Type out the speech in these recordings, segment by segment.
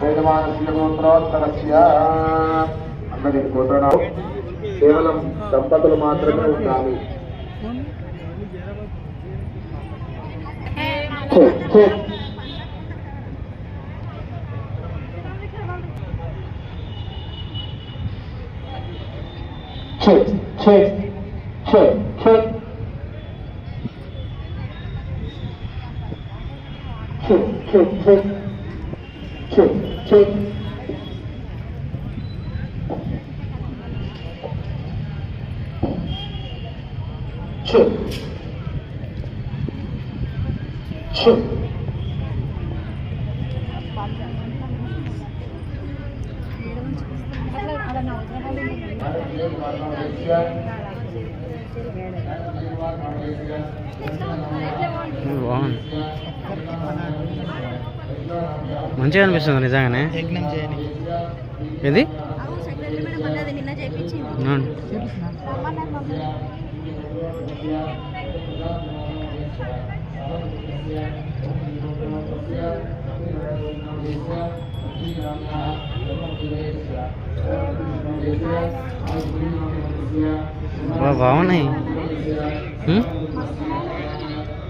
వేదమానస్య గోత్రోత్తరస్య అన్నది గోత్రనామం కేవలం దంపతులు మాత్రమే ఉండాలి ఛే, ఛే. ఛే, ఛే, ఛే, ఛే. ఛే, ఛే, xuân xuân xuân Move on. మంచిగా అనిపిస్తుంది నిజంగానే. యజ్ఞం చేయని ఏది? బాగున్నాయి?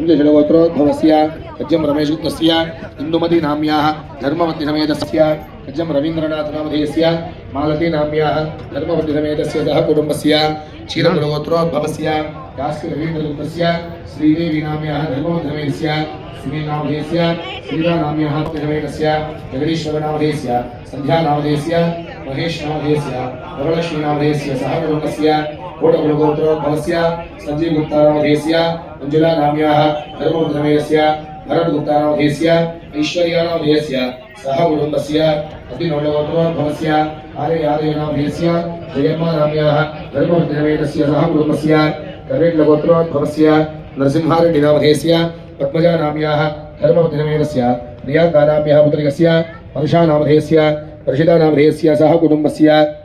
ریج گوتربوجن رمیش گندمتی نمیاہ اجمردرناتھ نام مالتیمیاہ دروستیا چیلنگ گوتربوسی روندرگی نمیاں ندیا سی نام سیلامیاہ جگدیش نام سنیا نوشیا محیش نولکشی نام سہ کٹ کوٹ گوت سنجیو گھومش مجلاح سے برڈگتا سہ گوتر آریاد نمیاہ سہ کٹرگوتر نرسیم ریڈیم پدمجامیاہ سے ریاکارنابیاہ پہنشا پشدد نام سہر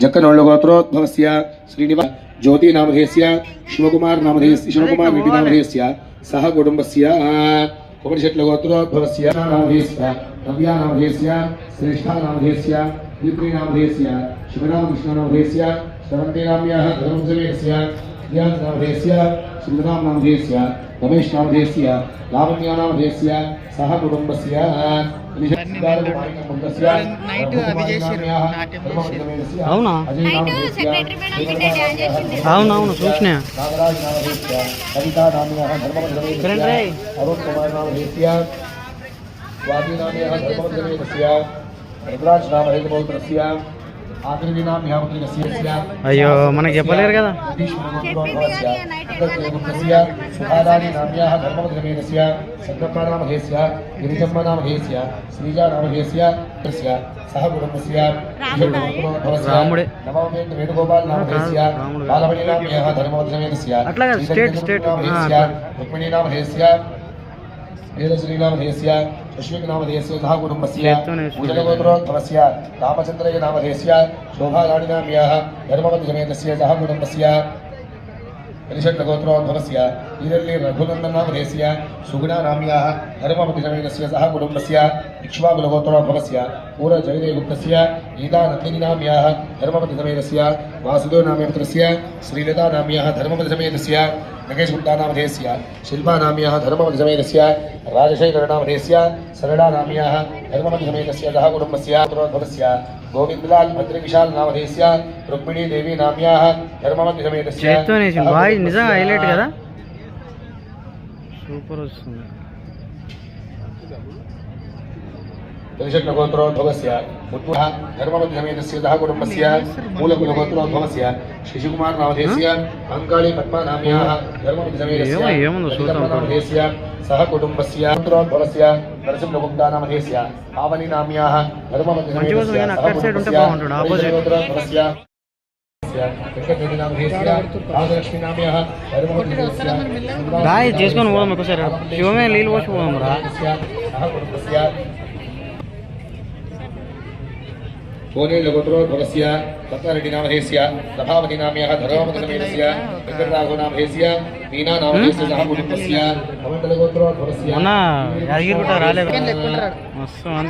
جکنگوتر جوتی نام شیوکم سہ کٹل گوتر نامجیس نام نامجیشنا لاویہ نامجیش నైట్ నాట్యం. అవునా? నైట్ సెక్రటరీ మేడం బిడ్డ చేసింది. అవునవును చూసిన. సమేతస్య రేయ్. అరుణ్ కుమార్ పుత్రికస్య అయ్యో మనకి చెప్పలేరు కదా. అట్లా కాదు, స్టేట్, స్టేట్. నామధేయస్య نیلجری نیسوک نمس گروتمتنے کب ریشوترگھوندے سوگا جھمس سہ کٹسوت پور جگہ سے گیتا ندیمیاہ درمپتنا سریلیہ درپت سے گڑیشپ شمیاہ راج شروع سردا نام धर्मपतिसमेतस्य सह कुटुम्बस्य पुत्रोद्भवस्य गोविन्दलाल भद्रविशाल नामधेयस्य रुक्मिणी देवी नाम्याः धर्मपतिसमेतस्य చేత్తోనే వేసిండు. బాగా నిజంగా హైలైట్ కదా సూపర్ వస్తుంది त्रिशट्नगोत्रोद्भवस्य पुत्रः धर्मपतिसमेतस्य सह कुटुम्बस्य मूलकुलगोत्रोद्भवस्य शिशुकुमार नामधेयस्य अङ्काळी पद्मानाम्याः धर्मपतिसमेतस्य ఏమో, ఏముందో చూద్దాం. नामधेयस्य सह कुटुम्बस्य पुत्रोद्भवस्य नरसिंहगुप्तानामधेयस्य पावनी नाम्याः మంచిగా వస్తుంది కానీ అక్కడ సైడ్ ఉంటే బాగుంటుంది, opposite. धर्मपतिसमेतस्य బాయ్ చేసుకొని పోదాం ఒకసారి శివమే నీళ్ళు పోసి పోదాం రా కోనేలగోత్రోద్భవస్య రత్నారెడ్డినామధేస్య ప్రభావతినామ్యः ధర్మపతిసమేతస్య వెంకటరాఘవనామధేస్య మీనానామధేస్య సహ కుటుంబస్య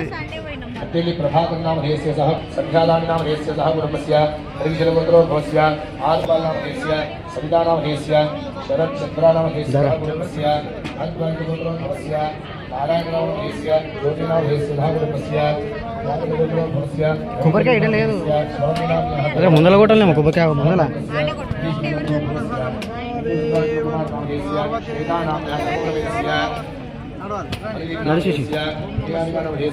సండే పోయినాం అట్టెల్లి ప్రభాకరనామధేస్య సహ సంధ్యాదామినామధేస్య సహ కుటుంబస్య హరివిశలగోత్రోద్భవస్య ఆత్మానామధేస్య సవితానామధేస్య శరత్ చంద్రానామధేస్య సహ కుటుంబస్య అద్వైతగోత్రోద్భవస్య నారాయణనామధేస్య జ్యోతినామధేస్య సహ కుటుంబస్య కొబ్బరికాయ ఇడ లేదు అదే ముందల కొట్టలేము కొబ్బరికాయ ముందల నడిచేసి. నడిచేసి